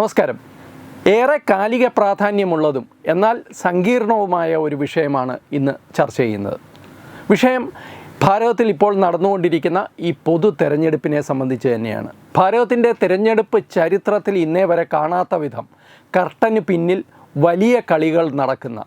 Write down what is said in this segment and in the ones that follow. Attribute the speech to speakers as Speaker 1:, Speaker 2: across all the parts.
Speaker 1: നമസ്കാരം. ഏറെ കാലിക പ്രാധാന്യമുള്ളതും എന്നാൽ സങ്കീർണവുമായ ഒരു വിഷയമാണ് ഇന്ന് ചർച്ച ചെയ്യുന്നത്. വിഷയം ഭാരതത്തിൽ ഇപ്പോൾ നടന്നുകൊണ്ടിരിക്കുന്ന ഈ പൊതു തെരഞ്ഞെടുപ്പിനെ സംബന്ധിച്ച് തന്നെയാണ്. ഭാരതത്തിന്റെ തിരഞ്ഞെടുപ്പ് ചരിത്രത്തിൽ ഇന്നേ വരെ കാണാത്ത വിധം കർട്ടന് പിന്നിൽ വലിയ കളികൾ നടക്കുന്ന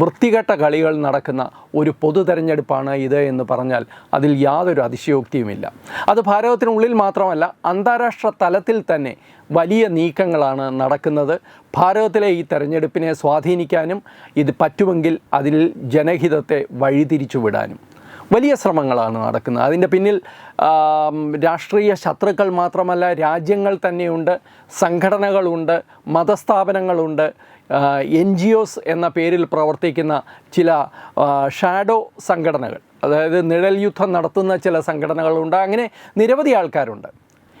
Speaker 1: വൃത്തികെട്ട കളികൾ നടക്കുന്ന ഒരു പൊതു തെരഞ്ഞെടുപ്പാണ് ഇത് എന്ന് പറഞ്ഞാൽ അതിൽ യാതൊരു അതിശയോക്തിയുമില്ല. അത് ഭാരതത്തിനുള്ളിൽ മാത്രമല്ല അന്താരാഷ്ട്ര തലത്തിൽ തന്നെ വലിയ നീക്കങ്ങളാണ് നടക്കുന്നത്. ഭാരതത്തിലെ ഈ തെരഞ്ഞെടുപ്പിനെ സ്വാധീനിക്കാനും ഇത് പറ്റുമെങ്കിൽ അതിൽ ജനഹിതത്തെ വഴിതിരിച്ചു വിടാനും വലിയ ശ്രമങ്ങളാണ് നടക്കുന്നത്. അതിന്റെ പിന്നിൽ രാഷ്ട്രീയ ശത്രുക്കൾ മാത്രമല്ല രാജ്യങ്ങൾ തന്നെയുണ്ട് സംഘടനകളുണ്ട് മതസ്ഥാപനങ്ങളുണ്ട്. എൻ ജി ഒസ് എന്ന പേരിൽ പ്രവർത്തിക്കുന്ന ചില ഷാഡോ സംഘടനകൾ അതായത് നിഴൽ യുദ്ധം നടത്തുന്ന ചില സംഘടനകളുണ്ട്. അങ്ങനെ നിരവധി ആൾക്കാരുണ്ട്.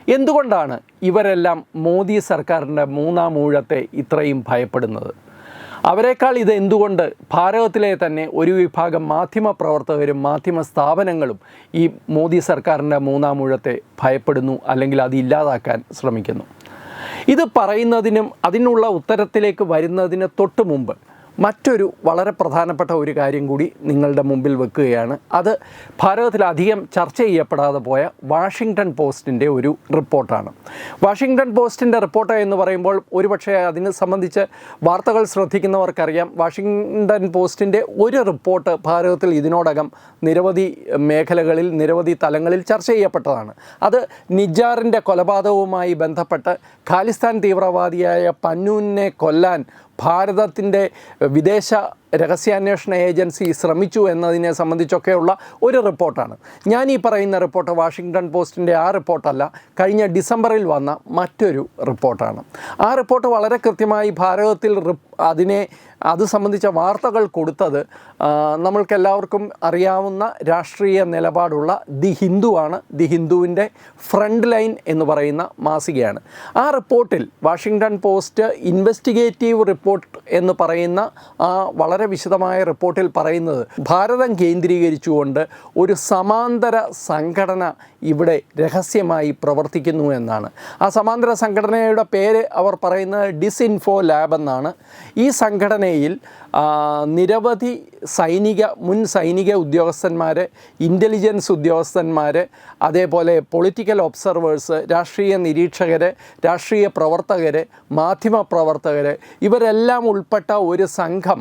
Speaker 1: എന്തുകൊണ്ടാണ് ഇവരെല്ലാം മോദി സർക്കാരിന്റെ മൂന്നാം ഊഴത്തെ ഇത്രയും ഭയപ്പെടുന്നത്? അവരെക്കാൾ ഇത് എന്തുകൊണ്ട് ഭാരതത്തിലെ തന്നെ ഒരു വിഭാഗം മാധ്യമ പ്രവർത്തകരും മാധ്യമ സ്ഥാപനങ്ങളും ഈ മോദി സർക്കാരിന്റെ മൂന്നാം ഊഴത്തെ ഭയപ്പെടുന്നു അല്ലെങ്കിൽ അത് ഇല്ലാതാക്കാൻ ശ്രമിക്കുന്നു? ഇത് പറയുന്നതിനും അതിനുള്ള ഉത്തരത്തിലേക്ക് വരുന്നതിന് തൊട്ട് മുമ്പ് മറ്റൊരു വളരെ പ്രധാനപ്പെട്ട ഒരു കാര്യം കൂടി നിങ്ങളുടെ മുമ്പിൽ വെക്കുകയാണ്. അത് ഭാരതത്തിലധികം ചർച്ച ചെയ്യപ്പെടാതെ പോയ വാഷിങ്ടൺ പോസ്റ്റിന്റെ ഒരു റിപ്പോർട്ടാണ്. വാഷിങ്ടൺ പോസ്റ്റിന്റെ റിപ്പോർട്ട് എന്ന് പറയുമ്പോൾ ഒരുപക്ഷെ അതിനെ സംബന്ധിച്ച് വാർത്തകൾ ശ്രദ്ധിക്കുന്നവർക്കറിയാം. വാഷിങ്ടൺ പോസ്റ്റിന്റെ ഒരു റിപ്പോർട്ട് ഭാരതത്തിൽ ഇതിനോടകം നിരവധി മേഖലകളിൽ നിരവധി തലങ്ങളിൽ ചർച്ച ചെയ്യപ്പെട്ടതാണ്. അത് നിജാറിന്റെ കൊലപാതകവുമായി ബന്ധപ്പെട്ട് ഖാലിസ്ഥാൻ തീവ്രവാദിയായ പന്നൂനെ കൊല്ലാൻ ഭാരതത്തിന്റെ വിദേശ രഹസ്യാന്വേഷണ ഏജൻസി ശ്രമിച്ചു എന്നതിനെ സംബന്ധിച്ചൊക്കെയുള്ള ഒരു റിപ്പോർട്ടാണ്. ഞാൻ ഈ പറയുന്ന റിപ്പോർട്ട് വാഷിങ്ടൺ പോസ്റ്റിന്റെ ആ റിപ്പോർട്ടല്ല. കഴിഞ്ഞ ഡിസംബറിൽ വന്ന മറ്റൊരു റിപ്പോർട്ടാണ്. ആ റിപ്പോർട്ട് വളരെ കൃത്യമായി ഭാരതത്തിൽ അതിനെ അത് സംബന്ധിച്ച വാർത്തകൾ കൊടുത്തത് നമ്മൾക്കെല്ലാവർക്കും അറിയാവുന്ന രാഷ്ട്രീയ നിലപാടുള്ള ദി ഹിന്ദു ആണ്. ദി ഹിന്ദുവിന്റെ ഫ്രണ്ട് ലൈൻ എന്ന് പറയുന്ന മാസികയാണ്. ആ റിപ്പോർട്ടിൽ വാഷിങ്ടൺ പോസ്റ്റ് ഇൻവെസ്റ്റിഗേറ്റീവ് റിപ്പോർട്ട് എന്ന് പറയുന്ന ആ വളരെ വിശദമായ റിപ്പോർട്ടിൽ പറയുന്നത് ഭാരതം കേന്ദ്രീകരിച്ചുകൊണ്ട് ഒരു സമാന്തര സംഘടന ഇവിടെ രഹസ്യമായി പ്രവർത്തിക്കുന്നു എന്നാണ്. ആ സമാന്തര സംഘടനയുടെ പേര് അവർ പറയുന്നത് ഡിസ്ഇൻഫോ ലാബ് എന്നാണ്. ഈ സംഘടനയിൽ നിരവധി സൈനിക മുൻ സൈനിക ഉദ്യോഗസ്ഥന്മാർ ഇന്റലിജൻസ് ഉദ്യോഗസ്ഥന്മാർ അതേപോലെ പൊളിറ്റിക്കൽ ഒബ്സർവേഴ്സ് രാഷ്ട്രീയ നിരീക്ഷകർ രാഷ്ട്രീയ പ്രവർത്തകർ മാധ്യമ പ്രവർത്തകർ ഇവരെല്ലാം ഉൾപ്പെട്ട ഒരു സംഘം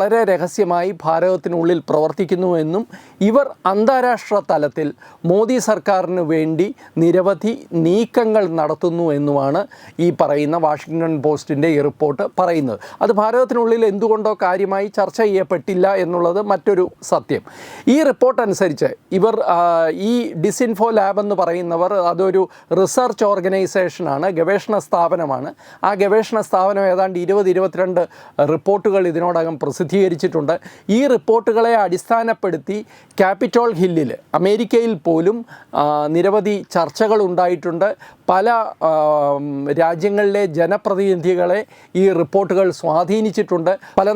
Speaker 1: വളരെ രഹസ്യമായി ഭാരതത്തിനുള്ളിൽ പ്രവർത്തിക്കുന്നുവെന്നും ഇവർ അന്താരാഷ്ട്ര തലത്തിൽ മോദി സർക്കാരിന് വേണ്ടി നിരവധി നീക്കങ്ങൾ നടത്തുന്നു എന്നുമാണ് ഈ പറയുന്ന വാഷിങ്ടൺ പോസ്റ്റിന്റെ ഈ റിപ്പോർട്ട് പറയുന്നത്. അത് ഭാരതത്തിനുള്ളിൽ എന്തുകൊണ്ടോ കാര്യമായി ചർച്ച ചെയ്യപ്പെട്ടില്ല എന്നുള്ളത് മറ്റൊരു സത്യം. ഈ റിപ്പോർട്ട് അനുസരിച്ച് ഇവർ ഈ ഡിസിൻഫോ ലാബ് എന്ന് പറയുന്നവർ അതൊരു റിസർച്ച് ഓർഗനൈസേഷനാണ് ഗവേഷണ സ്ഥാപനമാണ്. ആ ഗവേഷണ സ്ഥാപനം ഏതാണ്ട് ഇരുപത് ഇരുപത്തിരണ്ട് റിപ്പോർട്ടുകൾ ഇതിനോടകം പ്രസിദ്ധീകരിച്ചിട്ടുണ്ട് ഈ റിപ്പോർട്ടുകളെ അടിസ്ഥാനപ്പെടുത്തി ക്യാപിറ്റോൾ ഹില്ലിൽ അമേരിക്കയിൽ പോലും നിരവധി ചർച്ചകൾ ഉണ്ടായിട്ടുണ്ട്. പല രാജ്യങ്ങളിലെ ജനപ്രതിനിധികളെ ഈ റിപ്പോർട്ടുകൾ സ്വാധീനിച്ചിട്ടുണ്ട്. പല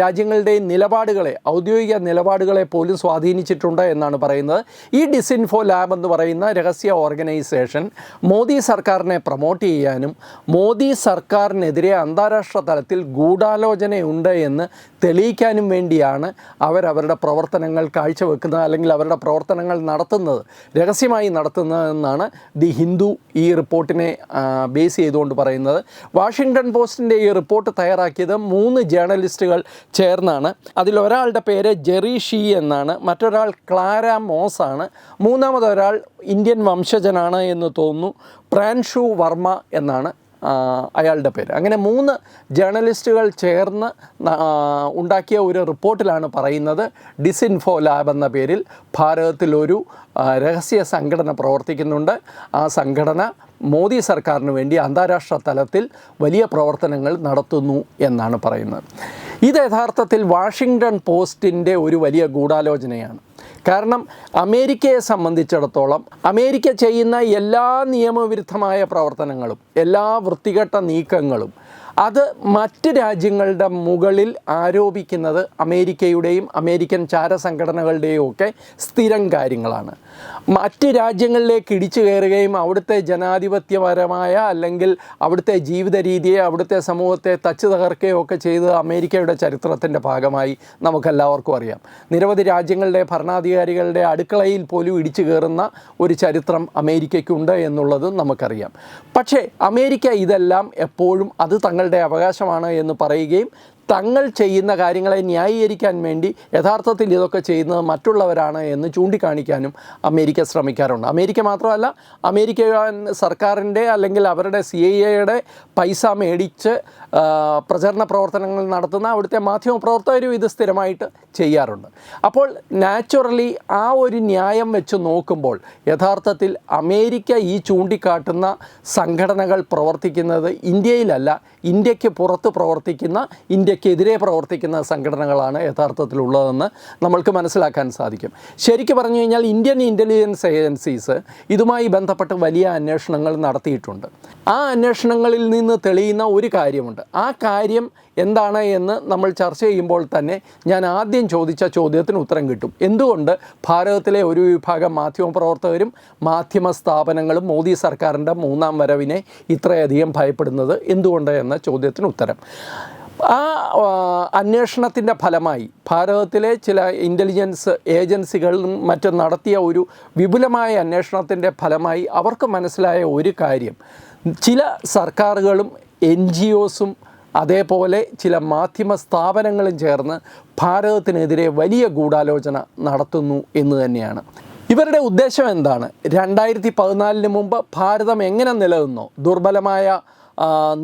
Speaker 1: രാജ്യങ്ങളുടെയും നിലപാടുകളെ ഔദ്യോഗിക നിലപാടുകളെ പോലും സ്വാധീനിച്ചിട്ടുണ്ട് എന്നാണ് പറയുന്നത്. ഈ ഡിസിൻഫോ ലാബ് എന്ന് പറയുന്ന രഹസ്യ ഓർഗനൈസേഷൻ മോദി സർക്കാരിനെ പ്രൊമോട്ട് ചെയ്യാനും മോദി സർക്കാരിനെതിരെ അന്താരാഷ്ട്ര തലത്തിൽ ഗൂഢാലോചനയുണ്ട് എന്ന് തെളിയിക്കാനും വേണ്ടിയാണ് അവരവരുടെ പ്രവർത്തനങ്ങൾ കാഴ്ചവെക്കുന്നത് അല്ലെങ്കിൽ അവരുടെ പ്രവർത്തനങ്ങൾ നടത്തുന്നത് രഹസ്യമായി നടത്തുന്നതെന്നാണ് ദി ഹിന്ദു ഈ റിപ്പോർട്ടിനെ ബേസ് ചെയ്തുകൊണ്ട് പറയുന്നത്. വാഷിങ്ടൺ പോസ്റ്റിന്റെ ഈ റിപ്പോർട്ട് തയ്യാറാക്കിയത് മൂന്ന് ജേർണലിസ്റ്റുകൾ ചേർന്നാണ്. അതിലൊരാളുടെ പേര് ജെറി ഷീ എന്നാണ് മറ്റൊരാൾ ക്ലാര മോസ് ആണ് മൂന്നാമതൊരാൾ ഇന്ത്യൻ വംശജനാണ് എന്ന് തോന്നുന്നു പ്രാൻഷു വർമ്മ എന്നാണ്. അയാളുടെ പേര്. അങ്ങനെ മൂന്ന് ജേർണലിസ്റ്റുകൾ ചേർന്ന് ഉണ്ടാക്കിയ ഒരു റിപ്പോർട്ടിലാണ് പറയുന്നത്. ഡിസിൻഫോ ലാബ് എന്ന പേരിൽ ഭാരതത്തിലൊരു രഹസ്യ സംഘടന പ്രവർത്തിക്കുന്നുണ്ട്. ആ സംഘടന മോദി സർക്കാരിന് വേണ്ടി അന്താരാഷ്ട്ര തലത്തിൽ വലിയ പ്രവർത്തനങ്ങൾ നടത്തുന്നു എന്നാണ് പറയുന്നത്. ഇത് യഥാർത്ഥത്തിൽ വാഷിങ്ടൺ പോസ്റ്റിന്റെ ഒരു വലിയ ഗൂഢാലോചനയാണ്. കാരണം അമേരിക്കയെ സംബന്ധിച്ചിടത്തോളം അമേരിക്ക ചെയ്യുന്ന എല്ലാ നിയമവിരുദ്ധമായ പ്രവർത്തനങ്ങളും എല്ലാ വൃത്തികെട്ട നീക്കങ്ങളും അത് മറ്റ് രാജ്യങ്ങളുടെ മുകളിൽ ആരോപിക്കുന്നത് അമേരിക്കയുടെയും അമേരിക്കൻ ചാരസംഘടനകളുടെയും ഒക്കെ സ്ഥിരം കാര്യങ്ങളാണ്. മറ്റ് രാജ്യങ്ങളിലേക്ക് ഇടിച്ചു കയറുകയും അവിടുത്തെ ജനാധിപത്യപരമായ അല്ലെങ്കിൽ അവിടുത്തെ ജീവിത രീതിയെ അവിടുത്തെ സമൂഹത്തെ തച്ചു തകർക്കുകയോ ഒക്കെ ചെയ്ത് അമേരിക്കയുടെ ചരിത്രത്തിന്റെ ഭാഗമായി നമുക്കെല്ലാവർക്കും അറിയാം. നിരവധി രാജ്യങ്ങളുടെ ഭരണാധികാരികളുടെ അടുക്കളയിൽ പോലും ഇടിച്ചു കയറുന്ന ഒരു ചരിത്രം അമേരിക്കയ്ക്കുണ്ട് എന്നുള്ളതും നമുക്കറിയാം. പക്ഷേ അമേരിക്ക ഇതെല്ലാം എപ്പോഴും അത് തങ്ങളുടെ അവകാശമാണ് എന്ന് പറയുകയും തങ്ങൾ ചെയ്യുന്ന കാര്യങ്ങളെ ന്യായീകരിക്കാൻ വേണ്ടി യഥാർത്ഥത്തിൽ ഇതൊക്കെ ചെയ്യുന്നത് മറ്റുള്ളവരാണ് എന്ന് ചൂണ്ടിക്കാണിക്കാനും അമേരിക്ക ശ്രമിക്കാറുണ്ട്. അമേരിക്ക മാത്രമല്ല അമേരിക്കൻ സർക്കാരിന്റെ അല്ലെങ്കിൽ അവരുടെ സി ഐ എയുടെ പൈസ മേടിച്ച് പ്രചരണ പ്രവർത്തനങ്ങൾ നടത്തുന്ന അവിടുത്തെ മാധ്യമപ്രവർത്തകരും ഇത് സ്ഥിരമായിട്ട് ചെയ്യാറുണ്ട്. അപ്പോൾ നാച്ചുറലി ആ ഒരു ന്യായം വെച്ച് നോക്കുമ്പോൾ യഥാർത്ഥത്തിൽ അമേരിക്ക ഈ ചൂണ്ടിക്കാട്ടുന്ന സംഘടനകൾ പ്രവർത്തിക്കുന്നത് ഇന്ത്യയിലല്ല ഇന്ത്യയ്ക്ക് പുറത്ത് പ്രവർത്തിക്കുന്ന ഇന്ത്യക്കെതിരെ പ്രവർത്തിക്കുന്ന സംഘടനകളാണ് യഥാർത്ഥത്തിലുള്ളതെന്ന് നമ്മൾക്ക് മനസ്സിലാക്കാൻ സാധിക്കും. ശരിക്കും പറഞ്ഞു കഴിഞ്ഞാൽ ഇന്ത്യൻ ഇന്റലിജൻസ് ഏജൻസീസ് ഇതുമായി ബന്ധപ്പെട്ട് വലിയ അന്വേഷണങ്ങൾ നടത്തിയിട്ടുണ്ട്. ആ അന്വേഷണങ്ങളിൽ നിന്ന് തെളിയുന്ന ഒരു കാര്യമുണ്ട്. ആ കാര്യം എന്താണ് എന്ന് നമ്മൾ ചർച്ച ചെയ്യുമ്പോൾ തന്നെ ഞാൻ ആദ്യം ചോദിച്ച ചോദ്യത്തിന് ഉത്തരം കിട്ടും. എന്തുകൊണ്ട് ഭാരതത്തിലെ ഒരു വിഭാഗം മാധ്യമ പ്രവർത്തകരും മാധ്യമ സ്ഥാപനങ്ങളും മോദി സർക്കാരിന്റെ മൂന്നാം വരവിനെ ഇത്രയധികം ഭയപ്പെടുന്നത് എന്തുകൊണ്ട് എന്ന ചോദ്യത്തിന് ഉത്തരം. ആ അന്വേഷണത്തിന്റെ ഫലമായി ഭാരതത്തിലെ ചില ഇന്റലിജൻസ് ഏജൻസികളും മറ്റും നടത്തിയ ഒരു വിപുലമായ അന്വേഷണത്തിന്റെ ഫലമായി അവർക്ക് മനസ്സിലായ ഒരു കാര്യം. ചില സർക്കാരുകളും എൻ ജി ഒസും അതേപോലെ ചില മാധ്യമ സ്ഥാപനങ്ങളും ചേർന്ന് ഭാരതത്തിനെതിരെ വലിയ ഗൂഢാലോചന നടത്തുന്നു എന്ന് തന്നെയാണ്. ഇവരുടെ ഉദ്ദേശം എന്താണ്? രണ്ടായിരത്തി പതിനാലിന് മുമ്പ് ഭാരതം എങ്ങനെ നിലനിന്നോ? ദുർബലമായ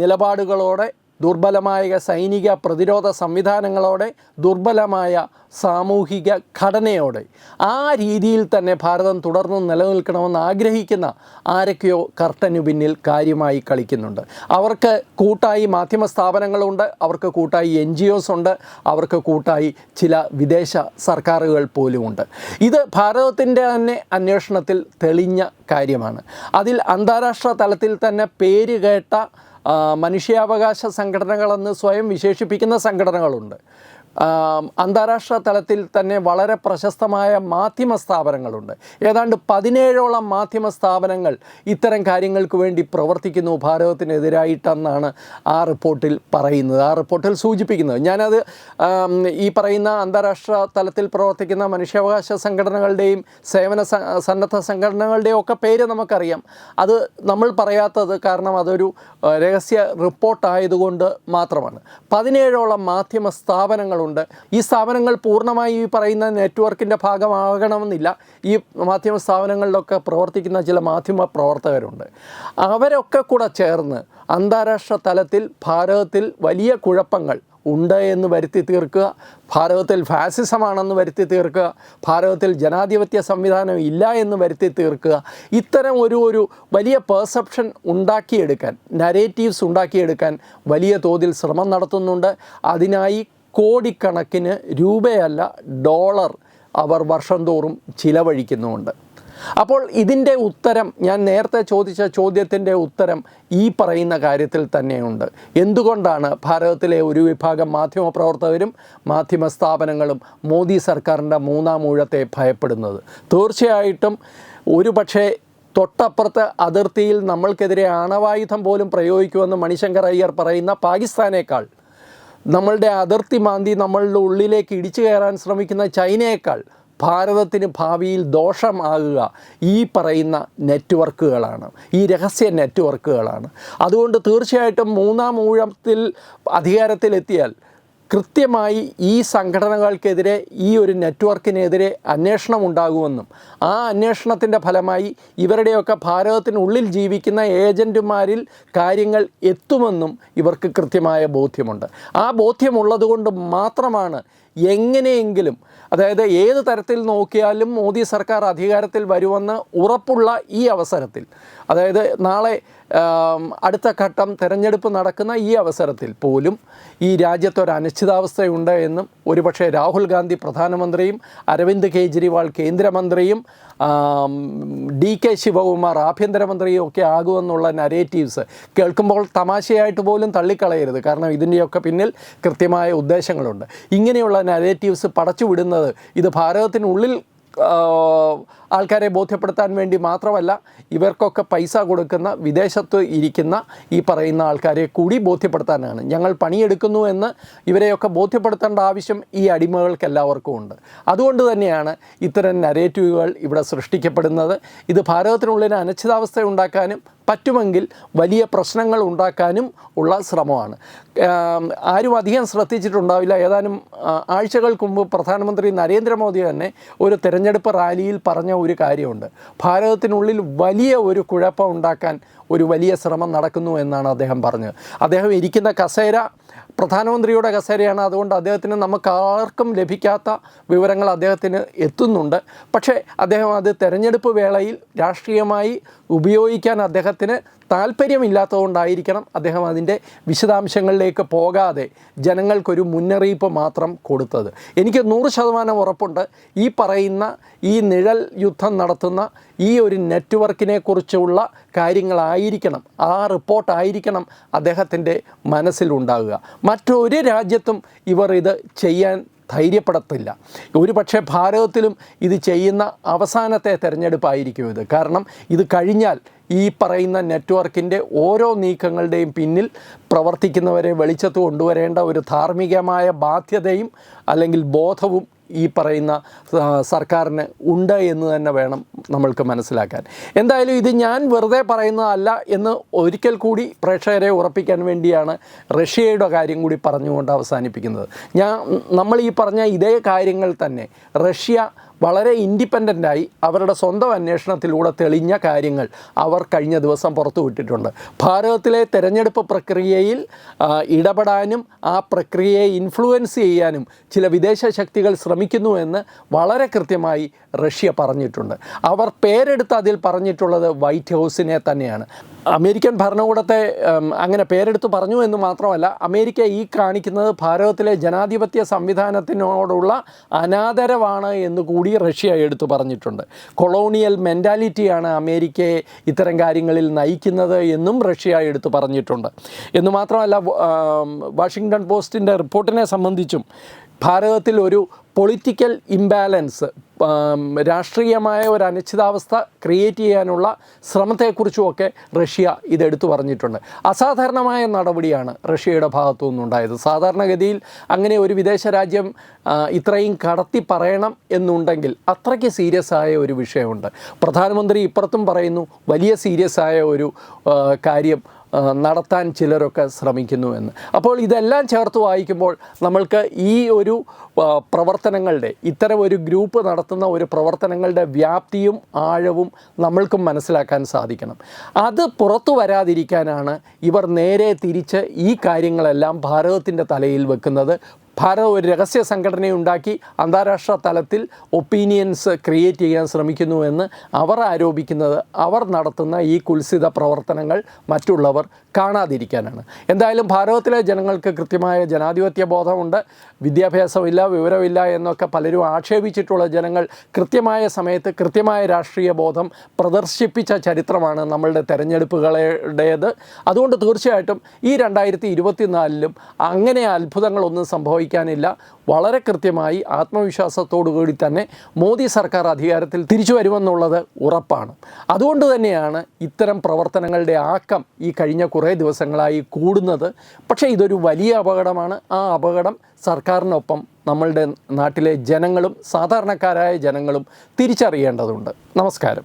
Speaker 1: നിലപാടുകളോടെ ദുർബലമായ സൈനിക പ്രതിരോധ സംവിധാനങ്ങളോടെ ദുർബലമായ സാമൂഹിക ഘടനയോടെ ആ രീതിയിൽ തന്നെ ഭാരതം തുടർന്ന് നിലനിൽക്കണമെന്ന് ആഗ്രഹിക്കുന്ന ആരൊക്കെയോ കർട്ടനു പിന്നിൽ കാര്യമായി കളിക്കുന്നുണ്ട്. അവർക്ക് കൂട്ടായി മാധ്യമ സ്ഥാപനങ്ങളുണ്ട് അവർക്ക് കൂട്ടായി എൻ ജി ഒസ് ഉണ്ട് അവർക്ക് കൂട്ടായി ചില വിദേശ സർക്കാരുകൾ പോലുമുണ്ട് ഇത് ഭാരതത്തിന്റെ തന്നെ അന്വേഷണത്തിൽ തെളിഞ്ഞ കാര്യമാണ്. അതിൽ അന്താരാഷ്ട്ര തലത്തിൽ തന്നെ പേര് കേട്ട മനുഷ്യാവകാശ സംഘടനകളെന്ന് സ്വയം വിശേഷിപ്പിക്കുന്ന സംഘടനകളുണ്ട്. അന്താരാഷ്ട്ര തലത്തിൽ തന്നെ വളരെ പ്രശസ്തമായ മാധ്യമ സ്ഥാപനങ്ങളുണ്ട്. ഏതാണ്ട് പതിനേഴോളം മാധ്യമ സ്ഥാപനങ്ങൾ ഇത്തരം കാര്യങ്ങൾക്ക് വേണ്ടി പ്രവർത്തിക്കുന്നു. ഭാരതത്തിനെതിരായിട്ടെന്നാണ് ആ റിപ്പോർട്ടിൽ പറയുന്നത്. ആ റിപ്പോർട്ടിൽ സൂചിപ്പിക്കുന്നത് ഞാനത് ഈ പറയുന്ന അന്താരാഷ്ട്ര തലത്തിൽ പ്രവർത്തിക്കുന്ന മനുഷ്യാവകാശ സംഘടനകളുടെയും സേവന സന്നദ്ധ സംഘടനകളുടെയും ഒക്കെ പേര് നമുക്കറിയാം. അത് നമ്മൾ പറയാത്തത് കാരണം അതൊരു രഹസ്യ റിപ്പോർട്ടായതുകൊണ്ട് മാത്രമാണ്. പതിനേഴോളം മാധ്യമ സ്ഥാപനങ്ങളുണ്ട് ഈ സ്ഥാപനങ്ങൾ പൂർണമായി ഈ പറയുന്ന നെറ്റ്വർക്കിന്റെ ഭാഗമാകണമെന്നില്ല. ഈ മാധ്യമ സ്ഥാപനങ്ങളിലൊക്കെ പ്രവർത്തിക്കുന്ന ചില മാധ്യമ പ്രവർത്തകരുണ്ട്. അവരൊക്കെ കൂടെ ചേർന്ന് അന്താരാഷ്ട്ര തലത്തിൽ ഭാരതത്തിൽ വലിയ കുഴപ്പങ്ങൾ ഉണ്ട് എന്ന് വരുത്തി തീർക്കുക. ഭാരതത്തിൽ ഫാസിസമാണെന്ന് വരുത്തി തീർക്കുക. ഭാരതത്തിൽ ജനാധിപത്യ സംവിധാനം ഇല്ല എന്ന് വരുത്തി തീർക്കുക. ഇത്തരം ഒരു ഒരു വലിയ പെർസെപ്ഷൻ ഉണ്ടാക്കിയെടുക്കാൻ നരേറ്റീവ്സ് ഉണ്ടാക്കിയെടുക്കാൻ വലിയ തോതിൽ ശ്രമം നടത്തുന്നുണ്ട്. അതിനായി കോടിക്കണക്കിന് രൂപയല്ല ഡോളർ അവർ വർഷം തോറും ചിലവഴിക്കുന്നുമുണ്ട്. അപ്പോൾ ഇതിന്റെ ഉത്തരം ഞാൻ നേരത്തെ ചോദിച്ച ചോദ്യത്തിന്റെ ഉത്തരം ഈ പറയുന്ന കാര്യത്തിൽ തന്നെയുണ്ട്. എന്തുകൊണ്ടാണ് ഭാരതത്തിലെ ഒരു വിഭാഗം മാധ്യമപ്രവർത്തകരും മാധ്യമ സ്ഥാപനങ്ങളും മോദി സർക്കാരിന്റെ മൂന്നാം ഊഴത്തെ ഭയപ്പെടുന്നത്? തീർച്ചയായിട്ടും ഒരു പക്ഷേ തൊട്ടപ്പുറത്തെ അതിർത്തിയിൽ നമ്മൾക്കെതിരെ ആണവായുധം പോലും പ്രയോഗിക്കുമെന്ന് മണിശങ്കർ അയ്യർ പറയുന്ന പാകിസ്ഥാനേക്കാൾ നമ്മളുടെ അതിർത്തി മാന്തി നമ്മളുടെ ഉള്ളിലേക്ക് ഇടിച്ചു കയറാൻ ശ്രമിക്കുന്ന ചൈനയേക്കാൾ ഭാരതത്തിന് ഭാവിയിൽ ദോഷമാകുക ഈ പറയുന്ന നെറ്റ്വർക്കുകളാണ് ഈ രഹസ്യ നെറ്റ്വർക്കുകളാണ്. അതുകൊണ്ട് തീർച്ചയായിട്ടും മൂന്നാം ഊഴത്തിൽ അധികാരത്തിലെത്തിയാൽ കൃത്യമായി ഈ സംഘടനകൾക്കെതിരെ ഈ ഒരു നെറ്റ്വർക്കിനെതിരെ അന്വേഷണം ഉണ്ടാകുമെന്നും ആ അന്വേഷണത്തിന്റെ ഫലമായി ഇവരുടെയൊക്കെ ഭാരതത്തിനുള്ളിൽ ജീവിക്കുന്ന ഏജന്റുമാരിൽ കാര്യങ്ങൾ എത്തുമെന്നും ഇവർക്ക് കൃത്യമായ ബോധ്യമുണ്ട്. ആ ബോധ്യമുള്ളതുകൊണ്ട് മാത്രമാണ് എങ്ങനെയെങ്കിലും അതായത് ഏത് തരത്തിൽ നോക്കിയാലും മോദി സർക്കാർ അധികാരത്തിൽ വരുമെന്ന് ഉറപ്പുള്ള ഈ അവസരത്തിൽ അതായത് നാളെ അടുത്ത ഘട്ടം തെരഞ്ഞെടുപ്പ് നടക്കുന്ന ഈ അവസരത്തിൽ പോലും ഈ രാജ്യത്തൊരു അനിശ്ചിതാവസ്ഥയുണ്ട് എന്നും ഒരുപക്ഷെ രാഹുൽ ഗാന്ധി പ്രധാനമന്ത്രിയും അരവിന്ദ് കെജ്രിവാൾ കേന്ദ്രമന്ത്രിയും ഡി കെ ശിവകുമാർ ആഭ്യന്തരമന്ത്രിയും ഒക്കെ ആകുമെന്നുള്ള നരേറ്റീവ്സ് കേൾക്കുമ്പോൾ തമാശയായിട്ട് പോലും തള്ളിക്കളയരുത്. കാരണം ഇതിന്റെയൊക്കെ പിന്നിൽ കൃത്യമായ ഉദ്ദേശങ്ങളുണ്ട്. ഇങ്ങനെയുള്ള നരേറ്റീവ്സ് പടച്ചുവിടുന്നത് ഇത് ഭാരതത്തിനുള്ളിൽ ആൾക്കാരെ ബോധ്യപ്പെടുത്താൻ വേണ്ടി മാത്രമല്ല ഇവർക്കൊക്കെ പൈസ കൊടുക്കുന്ന വിദേശത്ത് ഇരിക്കുന്ന ഈ പറയുന്ന ആൾക്കാരെ കൂടി ബോധ്യപ്പെടുത്താനാണ്. ഞങ്ങൾ പണിയെടുക്കുന്നു എന്ന് ഇവരെയൊക്കെ ബോധ്യപ്പെടുത്തേണ്ട ആവശ്യം ഈ അടിമകൾക്ക് എല്ലാവർക്കും ഉണ്ട്. അതുകൊണ്ട് തന്നെയാണ് ഇത്തരം നരേറ്റീവുകൾ ഇവിടെ സൃഷ്ടിക്കപ്പെടുന്നത്. ഇത് ഭാരതത്തിനുള്ളിൽ അനിശ്ചിതാവസ്ഥ ഉണ്ടാക്കാനും പറ്റുമെങ്കിൽ വലിയ പ്രശ്നങ്ങൾ ഉണ്ടാക്കാനും ഉള്ള ശ്രമമാണ്. ആരും അധികം ശ്രദ്ധിച്ചിട്ടുണ്ടാവില്ല. ഏതാനും ആഴ്ചകൾക്ക് മുമ്പ് പ്രധാനമന്ത്രി നരേന്ദ്രമോദി തന്നെ ഒരു തെരഞ്ഞെടുപ്പ് റാലിയിൽ പറഞ്ഞ ഒരു കാര്യമുണ്ട്. ഭാരതത്തിനുള്ളിൽ വലിയ ഒരു കുഴപ്പം ഉണ്ടാക്കാൻ ഒരു വലിയ ശ്രമം നടക്കുന്നു എന്നാണ് അദ്ദേഹം പറഞ്ഞത്. അദ്ദേഹം ഇരിക്കുന്ന കസേര പ്രധാനമന്ത്രിയുടെ കസേരയാണ്. അതുകൊണ്ട് അദ്ദേഹത്തിന് നമുക്ക് ആർക്കും ലഭിക്കാത്ത വിവരങ്ങൾ അദ്ദേഹത്തിന് എത്തുന്നുണ്ട്. പക്ഷേ അദ്ദേഹം അത് തെരഞ്ഞെടുപ്പ് വേളയിൽ രാഷ്ട്രീയമായി ഉപയോഗിക്കാൻ അദ്ദേഹത്തിന് താല്പര്യമില്ലാത്തതുകൊണ്ടായിരിക്കണം അദ്ദേഹം അതിന്റെ വിശദാംശങ്ങളിലേക്ക് പോകാതെ ജനങ്ങൾക്കൊരു മുന്നറിയിപ്പ് മാത്രം കൊടുത്തത്. എനിക്ക് നൂറ് ശതമാനം ഉറപ്പുണ്ട്. ഈ പറയുന്ന ഈ നിഴൽ യുദ്ധം നടത്തുന്ന ഈ ഒരു നെറ്റ്വർക്കിനെ കുറിച്ചുള്ള കാര്യങ്ങളായിരിക്കണം ആ റിപ്പോർട്ടായിരിക്കണം അദ്ദേഹത്തിന്റെ മനസ്സിലുണ്ടാകുക. മറ്റൊരു രാജ്യത്തും ഇവർ ഇത് ചെയ്യാൻ ധൈര്യപ്പെടത്തില്ല. ഒരു പക്ഷേ ഭാരതത്തിലും ഇത് ചെയ്യുന്ന അവസാനത്തെ തെരഞ്ഞെടുപ്പായിരിക്കും ഇത്. കാരണം ഇത് കഴിഞ്ഞാൽ ഈ പറയുന്ന നെറ്റ്വർക്കിന്റെ ഓരോ നീക്കങ്ങളുടെയും പിന്നിൽ പ്രവർത്തിക്കുന്നവരെ വെളിച്ചത്ത് കൊണ്ടുവരേണ്ട ഒരു ധാർമ്മികമായ ബാധ്യതയും അല്ലെങ്കിൽ ബോധവും ഈ പറയുന്ന സർക്കാരിന് ഉണ്ട് എന്ന് തന്നെ വേണം നമ്മൾക്ക് മനസ്സിലാക്കാൻ. എന്തായാലും ഇത് ഞാൻ വെറുതെ പറയുന്നതല്ല എന്ന് ഒരിക്കൽ കൂടി പ്രേക്ഷകരെ ഉറപ്പിക്കാൻ വേണ്ടിയാണ് റഷ്യയുടെ കാര്യം കൂടി പറഞ്ഞുകൊണ്ട് അവസാനിപ്പിക്കുന്നത്. ഞാൻ നമ്മൾ ഈ പറഞ്ഞ ഇതേ കാര്യങ്ങൾ തന്നെ റഷ്യ വളരെ ഇൻഡിപെൻഡന്റായി അവരുടെ സ്വന്തം അന്വേഷണത്തിലൂടെ തെളിഞ്ഞ കാര്യങ്ങൾ അവർ കഴിഞ്ഞ ദിവസം പുറത്തുവിട്ടിട്ടുണ്ട് ഭാരതത്തിലെ തെരഞ്ഞെടുപ്പ് പ്രക്രിയയിൽ ഇടപെടാനും ആ പ്രക്രിയയെ ഇൻഫ്ലുവൻസ് ചെയ്യാനും ചില വിദേശ ശക്തികൾ ശ്രമിക്കുന്നുവെന്ന് വളരെ കൃത്യമായി റഷ്യ പറഞ്ഞിട്ടുണ്ട്. അവർ പേരെടുത്ത് അതിൽ പറഞ്ഞിട്ടുള്ളത് വൈറ്റ് ഹൗസിനെ തന്നെയാണ്. അമേരിക്കൻ ഭരണകൂടത്തെ അങ്ങനെ പേരെടുത്ത് പറഞ്ഞു എന്ന് മാത്രമല്ല അമേരിക്ക ഈ കാണിക്കുന്നത് ഭാരതത്തിലെ ജനാധിപത്യ സംവിധാനത്തിനോടുള്ള അനാദരവാണ് എന്ന് കൂടി റഷ്യ എടുത്തു പറഞ്ഞിട്ടുണ്ട്. കൊളോണിയൽ മെന്റാലിറ്റിയാണ് അമേരിക്കയെ ഇത്തരം കാര്യങ്ങളിൽ നയിക്കുന്നത് എന്നും റഷ്യ എടുത്തു പറഞ്ഞിട്ടുണ്ട്. എന്ന് മാത്രമല്ല വാഷിങ്ടൺ പോസ്റ്റിന്റെ റിപ്പോർട്ടിനെ സംബന്ധിച്ചും ഭാരതത്തിൽ ഒരു പൊളിറ്റിക്കൽ ഇംബാലൻസ് രാഷ്ട്രീയമായ ഒരു അനിശ്ചിതാവസ്ഥ ക്രിയേറ്റ് ചെയ്യാനുള്ള ശ്രമത്തെക്കുറിച്ചുമൊക്കെ റഷ്യ ഇതെടുത്തു പറഞ്ഞിട്ടുണ്ട്. അസാധാരണമായ നടപടിയാണ് റഷ്യയുടെ ഭാഗത്തു നിന്നുണ്ടായത്. സാധാരണഗതിയിൽ അങ്ങനെ ഒരു വിദേശ രാജ്യം ഇത്രയും കടത്തി പറയണം എന്നുണ്ടെങ്കിൽ അത്രയ്ക്ക് സീരിയസ് ആയ ഒരു വിഷയമുണ്ട്. പ്രധാനമന്ത്രി ഇപ്പുറത്തും പറയുന്നു വലിയ സീരിയസ് ആയ ഒരു കാര്യം നടത്താൻ ചിലരൊക്കെ ശ്രമിക്കുന്നു എന്ന്. അപ്പോൾ ഇതെല്ലാം ചേർത്ത് വായിക്കുമ്പോൾ നമ്മൾക്ക് ഈ ഒരു പ്രവർത്തനങ്ങളുടെ ഇത്തരം ഒരു ഗ്രൂപ്പ് നടത്തുന്ന ഒരു പ്രവർത്തനങ്ങളുടെ വ്യാപ്തിയും ആഴവും നമ്മൾക്കും മനസ്സിലാക്കാൻ സാധിക്കണം. അത് പുറത്തു വരാതിരിക്കാനാണ് ഇവർ നേരെ തിരിച്ച് ഈ കാര്യങ്ങളെല്ലാം ഭാരതത്തിന്റെ തലയിൽ വെക്കുന്നത്. ഭാരതം ഒരു രഹസ്യ സംഘടനയുണ്ടാക്കി അന്താരാഷ്ട്ര തലത്തിൽ ഒപ്പീനിയൻസ് ക്രിയേറ്റ് ചെയ്യാൻ ശ്രമിക്കുന്നുവെന്ന് അവർ ആരോപിക്കുന്നത് അവർ നടത്തുന്ന ഈ കുൽസിത പ്രവർത്തനങ്ങൾ മറ്റുള്ളവർ കാണാതിരിക്കാനാണ്. എന്തായാലും ഭാരതത്തിലെ ജനങ്ങൾക്ക് കൃത്യമായ ജനാധിപത്യ ബോധമുണ്ട്. വിദ്യാഭ്യാസമില്ല വിവരമില്ല എന്നൊക്കെ പലരും ആക്ഷേപിച്ചിട്ടുള്ള ജനങ്ങൾ കൃത്യമായ സമയത്ത് കൃത്യമായ രാഷ്ട്രീയ ബോധം പ്രദർശിപ്പിച്ച ചരിത്രമാണ് നമ്മളുടെ തെരഞ്ഞെടുപ്പുകളുടേത്. അതുകൊണ്ട് തീർച്ചയായിട്ടും ഈ രണ്ടായിരത്തി ഇരുപത്തിനാലിലും അങ്ങനെ അത്ഭുതങ്ങളൊന്നും സംഭവിക്കാനില്ല. വളരെ കൃത്യമായി ആത്മവിശ്വാസത്തോടു കൂടി തന്നെ മോദി സർക്കാർ അധികാരത്തിൽ തിരിച്ചു വരുമെന്നുള്ളത് ഉറപ്പാണ്. അതുകൊണ്ട് തന്നെയാണ് ഇത്തരം പ്രവർത്തനങ്ങളുടെ ആക്കം ഈ കഴിഞ്ഞ കുറേ ദിവസങ്ങളായി കൂടുന്നത്. പക്ഷേ ഇതൊരു വലിയ അപകടമാണ്. ആ അപകടം സർക്കാരിനൊപ്പം നമ്മളുടെ നാട്ടിലെ ജനങ്ങളും സാധാരണക്കാരായ ജനങ്ങളും തിരിച്ചറിയേണ്ടതുണ്ട്. നമസ്കാരം.